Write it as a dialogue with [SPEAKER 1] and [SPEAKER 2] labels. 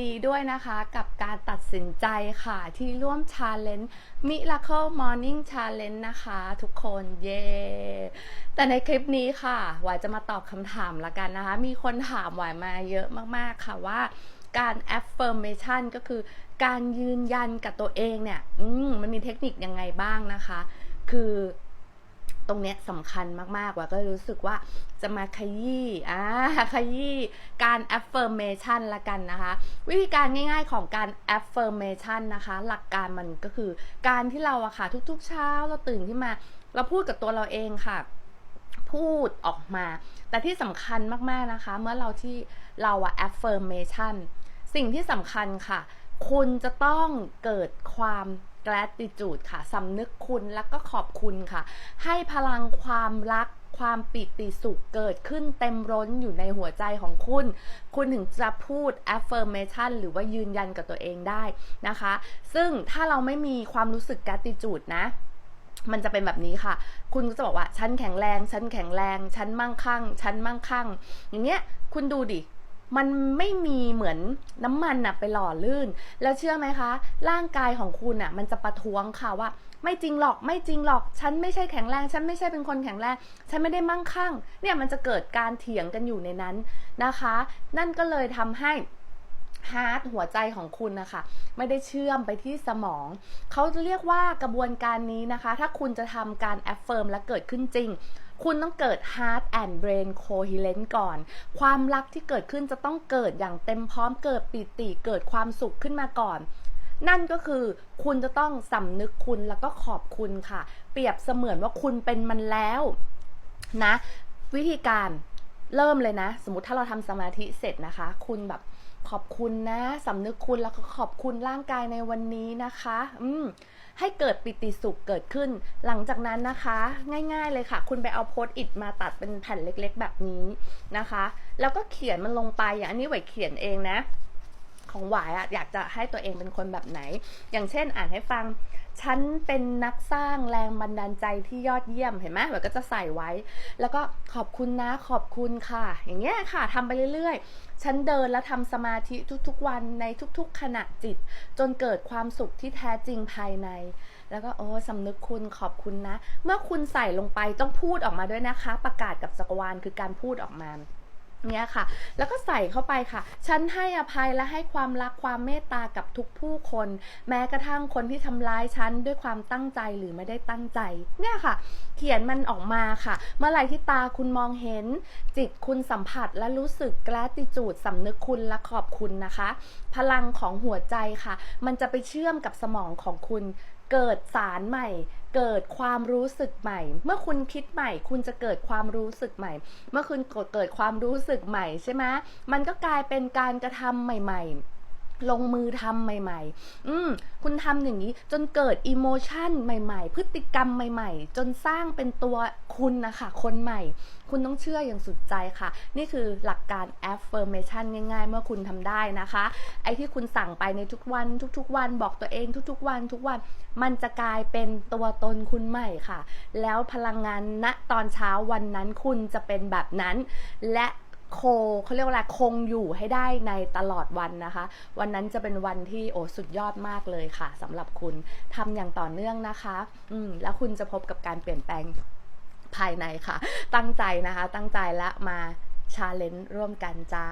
[SPEAKER 1] ดีด้วยนะคะกับการตัดสินใจค่ะ ที่ร่วม Challenge Miracle Morning Challenge นะคะ ทุกคนเย้แต่ในคลิปนี้ค่ะหวายจะมาตอบคำถามละกันนะคะ มีคนถามหวายมาเยอะมากๆค่ะว่าการ affirmation ก็คือการยืนยันกับตัวเองเนี่ยมมันมีเทคนิคยังไงบ้างนะคะ คือ ตรงเนี้ยสำคัญมากๆว่าก็รู้สึกว่าจะมาขยี้อ่าขยี้การ affirmation ละกันนะคะ วิธีการง่ายๆของการ affirmation นะคะ หลักการมันก็คือการที่เราอะค่ะทุกๆเช้าเราตื่นขึ้นมา เราพูดกับตัวเราเองค่ะ พูดออกมา แต่ที่สำคัญมากๆนะคะ เมื่อเราที่เราอะ affirmation สิ่งที่สำคัญค่ะ คุณจะต้องเกิดความ gratitude ค่ะสำนึกคุณแล้วก็ขอบคุณค่ะ ให้พลังความรักความปิติสุขเกิดขึ้นเต็มร้นอยู่ในหัวใจของคุณ คุณถึงจะพูด affirmation หรือว่ายืนยันกับตัวเองได้นะคะ ซึ่งถ้าเราไม่มีความรู้สึก gratitude นะมันจะเป็นแบบนี้ค่ะ คุณก็จะบอกว่า ฉันแข็งแรง ฉันแข็งแรง ฉันมั่งคั่ง ฉันมั่งคั่ง อย่างเงี้ย คุณดูดิ มันไม่มีเหมือนน้ำมันอะไปหล่อลื่น แล้วเชื่อไหมคะ ร่างกายของคุณอะมันจะประท้วงค่ะว่า ไม่จริงหรอกไม่จริงหรอก ฉันไม่ใช่แข็งแรง ฉันไม่ใช่เป็นคนแข็งแรง ฉันไม่ได้มั่งคั่ง เนี่ยมันจะเกิดการเถียงกันอยู่ในนั้นนะคะ นั่นก็เลยทำให้ฮาร์ดหัวใจของคุณนะคะไม่ได้เชื่อมไปที่สมอง เขาจะเรียกว่ากระบวนการนี้นะคะ ถ้าคุณจะทำการ affirm และเกิดขึ้นจริง คุณต้องเกิด heart and brain coherent ก่อน ความรักที่เกิดขึ้นจะต้องเกิดอย่างเต็มพร้อมเกิดปิติเกิดความสุขขึ้นมาก่อน นั่นก็คือคุณจะต้องสำนึกคุณแล้วก็ขอบคุณค่ะ เปรียบเสมือนว่าคุณเป็นมันแล้วนะ วิธีการเริ่มเลยนะ สมมติถ้าเราทำสมาธิเสร็จนะคะ คุณแบบ ขอบคุณนะสำนึกคุณแล้วก็ขอบคุณร่างกายในวันนี้นะคะ อืมให้เกิดปิติสุขเกิดขึ้น หลังจากนั้นนะคะ ง่าย ๆเลยค่ะ คุณไปเอาโพสต์อิดมาตัดเป็นแผ่นเล็ก ๆ แบบนี้นะคะ แล้วก็เขียนมันลงไปอย่างอันนี้ไหวเขียนเองนะ ของหวายอะอยากจะให้ตัวเองเป็นคนแบบไหน อย่างเช่นอ่านให้ฟัง ฉันเป็นนักสร้างแรงบันดาลใจที่ยอดเยี่ยมเห็นไหมหวายก็จะใส่ไว้ แล้วก็ขอบคุณนะขอบคุณค่ะ อย่างเงี้ยค่ะทำไปเรื่อยๆ ฉันเดินและทำสมาธิทุกๆวันในทุกๆขณะจิต จนเกิดความสุขที่แท้จริงภายใน แล้วก็โอ้สำนึกคุณขอบคุณนะ เมื่อคุณใส่ลงไปต้องพูดออกมาด้วยนะคะ ประกาศกับจักรวาลคือการพูดออกมา เนี่ยค่ะ แล้วก็ใส่เข้าไปค่ะ ฉันให้อภัยและให้ความรักความเมตตากับทุกผู้คน แม้กระทั่งคนที่ทำร้ายฉันด้วยความตั้งใจหรือไม่ได้ตั้งใจ เนี่ยค่ะ เขียนมันออกมาค่ะ เมื่อไหร่ที่ตาคุณมองเห็น จิตคุณสัมผัสและรู้สึก gratitude สำนึกคุณและขอบคุณนะคะ พลังของหัวใจค่ะ มันจะไปเชื่อมกับสมองของคุณ เกิดสารใหม่ เกิดความรู้สึกใหม่ เมื่อคุณคิดใหม่ คุณจะเกิดความรู้สึกใหม่ เมื่อคุณเกิดความรู้สึกใหม่ใช่ไหมมันก็กลายเป็นการกระทำใหม่ ๆ ลงมือทำใหม่ ๆ อืมคุณทำอย่างนี้จนเกิดอิโมชันใหม่ ๆ พฤติกรรมใหม่ ๆ จนสร้างเป็นตัวคุณนะคะ คนใหม่ คุณต้องเชื่ออย่างสุดใจค่ะ นี่คือหลักการ affirmation ง่าย ๆ เมื่อคุณทำได้นะคะ ไอ้ที่คุณสั่งไปในทุกวัน ทุก ๆ วันบอกตัวเองทุก ๆ วันทุกวัน มันจะกลายเป็นตัวตนคุณใหม่ค่ะ แล้วพลังงานณตอนเช้าวันนั้นคุณจะเป็นแบบนั้น และ โคเขาเรียกว่าอะไรคงอยู่ให้ได้ในตลอดวันนะคะ วันนั้นจะเป็นวันที่โอ้สุดยอดมากเลยค่ะสำหรับคุณทำอย่างต่อเนื่องนะคะ อืมแล้วคุณจะพบกับการเปลี่ยนแปลงภายในค่ะ ตั้งใจนะคะ ตั้งใจและมาชาเลนจ์ร่วมกันจ้า